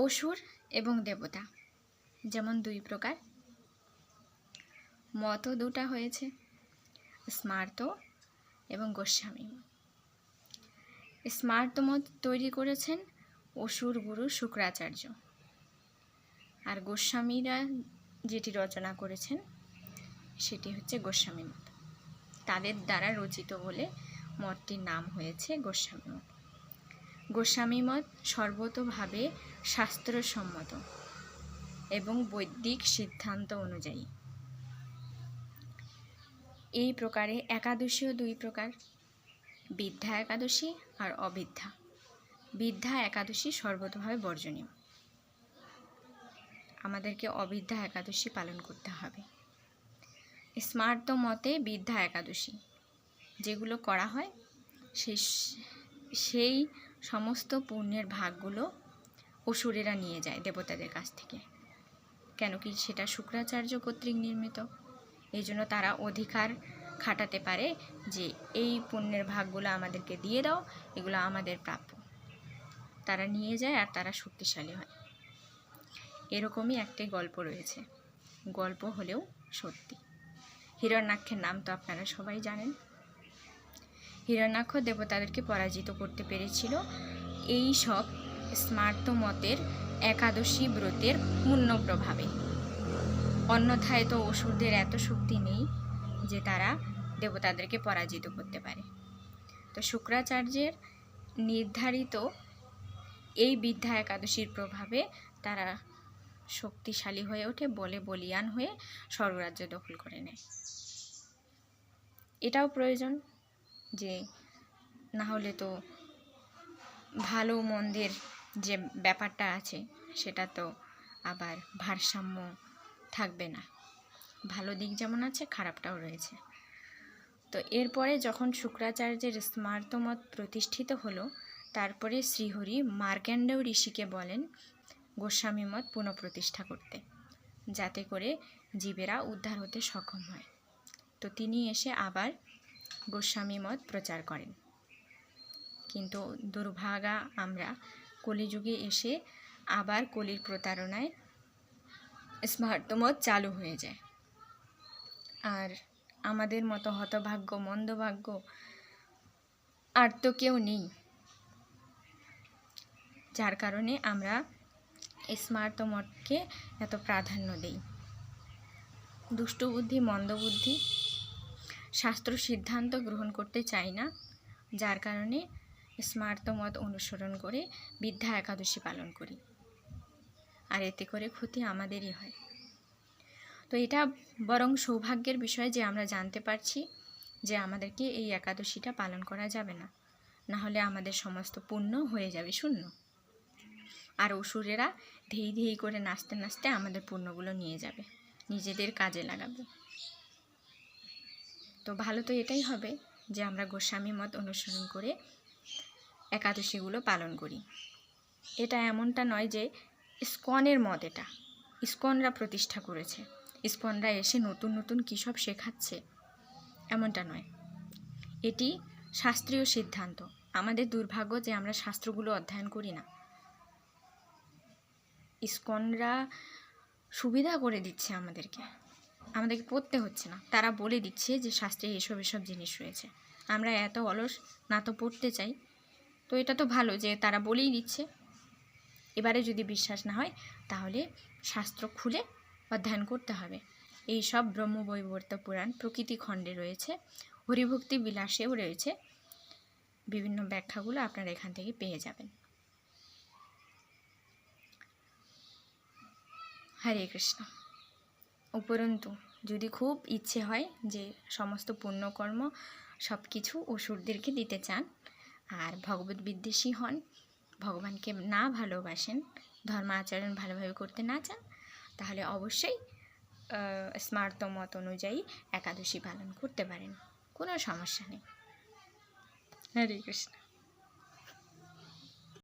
অসুর এবং দেবতা, যেমন দুই প্রকার। মতও দুটা হয়েছে, স্মার্ত এবং গোস্বামী। স্মার্ত মত তৈরি করেছেন অসুর গুরু শুক্রাচার্য। আর গোস্বামীরা যেটি রচনা করেছেন, সেটি হচ্ছে গোস্বামী মত। তাদের দ্বারা রচিত বলে মতটির নাম হয়েছে গোস্বামী মত। গোস্বামী মত সর্বতোভাবে শাস্ত্রসম্মত এবং বৈদিক সিদ্ধান্ত অনুযায়ী। এই প্রকারে একাদশীও দুই প্রকার, বিদ্যা একাদশী আর অবিদ্যা। বিদ্যা একাদশী সর্বতভাবে বর্জনীয়। আমাদেরকে অবিদ্যা একাদশী পালন করতে হবে। স্মার্ত মতে বিদ্যা একাদশী, যেগুলো করা হয় সেই সমস্ত পুণ্যের ভাগগুলো অসুরেরা নিয়ে যায় দেবতাদের কাছ থেকে। কেন কি সেটা শুক্রাচার্য কর্তৃক নির্মিত। এই জন্য তারা অধিকার খাটাতে পারে যে এই পুণ্যের ভাগগুলো আমাদেরকে দিয়ে দাও, এগুলো আমাদের প্রাপ্য। তারা নিয়ে যায় আর তারা শক্তিশালী হয়। এরকমই একটি গল্প রয়েছে। গল্প হলেও সত্যি। হিরণ্যাক্ষের নাম তো আপনারা সবাই জানেন। হিরণ্যাক্ষ দেবতাদেরকে পরাজিত করতে পেরেছিল। এই সব স্মার্ত মতের একাদশী ব্রতের পূর্ণ প্রভাবে অন্যথায় তো অসুরদের এত শক্তি নেই যে তারা দেবতাদেরকে পরাজিত করতে পারে। তো শুক্রাচার্যের নির্ধারিত এই বিদ্যা একাদশীর প্রভাবে তারা শক্তিশালী হয়ে ওঠে, বলে বলিয়ান হয়ে স্বর্গরাজ্য দখল করে নেয়। এটাও প্রয়োজন। যে না হলে তো ভালো মন্দের যে ব্যাপারটা আছে, সেটা তো আবার ভারসাম্য থাকবে না। ভালো দিক যেমন আছে, খারাপটাও রয়েছে। তো এরপরে যখন শুক্রাচার্যের স্মার্তমত প্রতিষ্ঠিত হলো, তারপরে শ্রীহরি মার্কেন্ডেয় ঋষিকে বলেন গোস্বামী মত পুনঃপ্রতিষ্ঠা করতে, যাতে করে জীবেরা উদ্ধার হতে সক্ষম হয়। তো তিনি এসে আবার গোস্বামী মত প্রচার করেন। কিন্তু দুর্ভাগা আমরা কলিযুগে এসে আবার কলির প্রতারণায় স্মার্তমত চালু হয়ে যায়। আর আমাদের মতো হতভাগ্য, মন্দভাগ্য আর তো কেউ নেই। যার কারণে আমরা স্মার্তমতকে এত প্রাধান্য দেই। দুষ্ট বুদ্ধি মন্দ বুদ্ধি শাস্ত্র সিদ্ধান্ত গ্রহণ করতে চাই না, যার কারণে স্মার্তমত অনুসরণ করে বিদ্যা একাদশী পালন করি। আর এতে করে ক্ষতি আমাদেরই হয়। তো এটা বরং সৌভাগ্যের বিষয় যে আমরা জানতে পারছি যে আমাদেরকে এই একাদশীটা পালন করা যাবে না। না হলে আমাদের সমস্ত পুণ্য হয়ে যাবে শূন্য। আর অসুরেরা ধেই ধেই করে নাচতে নাচতে আমাদের পুণ্যগুলো নিয়ে যাবে। নিজেদের কাজে লাগাবে। তো ভালো তো এটাই হবে যে আমরা গোস্বামী মত অনুসরণ করে একাদশীগুলো পালন করি। এটা এমনটা নয় যে ইস্কনের মত এটা। ইস্কনরা প্রতিষ্ঠা করেছে। ইস্কনরা এসে নতুন নতুন কী সব শেখাচ্ছে এমনটা নয়। এটি শাস্ত্রীয় সিদ্ধান্ত। আমাদের দুর্ভাগ্য যে আমরা শাস্ত্রগুলো অধ্যয়ন করি না। ইস্কনরা সুবিধা করে দিচ্ছে আমাদেরকে। আমাদেরকে পড়তে হচ্ছে না। তারা বলে দিচ্ছে যে, শাস্ত্রে এসব এসব জিনিস রয়েছে। আমরা এত অলস, না তো পড়তে চাই। তো এটা তো ভালো যে তারা বলেই দিচ্ছে। এবারে যদি বিশ্বাস না হয়, তাহলে শাস্ত্র খুলে অধ্যয়ন করতে হবে। এই সব ব্রহ্মবৈবর্ত পুরাণ প্রকৃতি খণ্ডে রয়েছে। হরিভক্তি বিলাসেও রয়েছে। বিভিন্ন ব্যাখ্যাগুলো আপনারা এখান থেকে পেয়ে যাবেন। হরে কৃষ্ণ। উপরন্তু যদি খুব ইচ্ছে হয় যে সমস্ত পুণ্যকর্ম সব কিছু অসুরদেরকে দিতে চান, আর ভগবত বিদ্বেষী হন, ভগবানকে না ভালোবাসেন, ধর্ম আচরণ ভালোভাবে করতে না চান, তাহলে অবশ্যই স্মার্ত মত অনুযায়ী একাদশী পালন করতে পারেন। কোনো সমস্যা নেই। হরে কৃষ্ণ।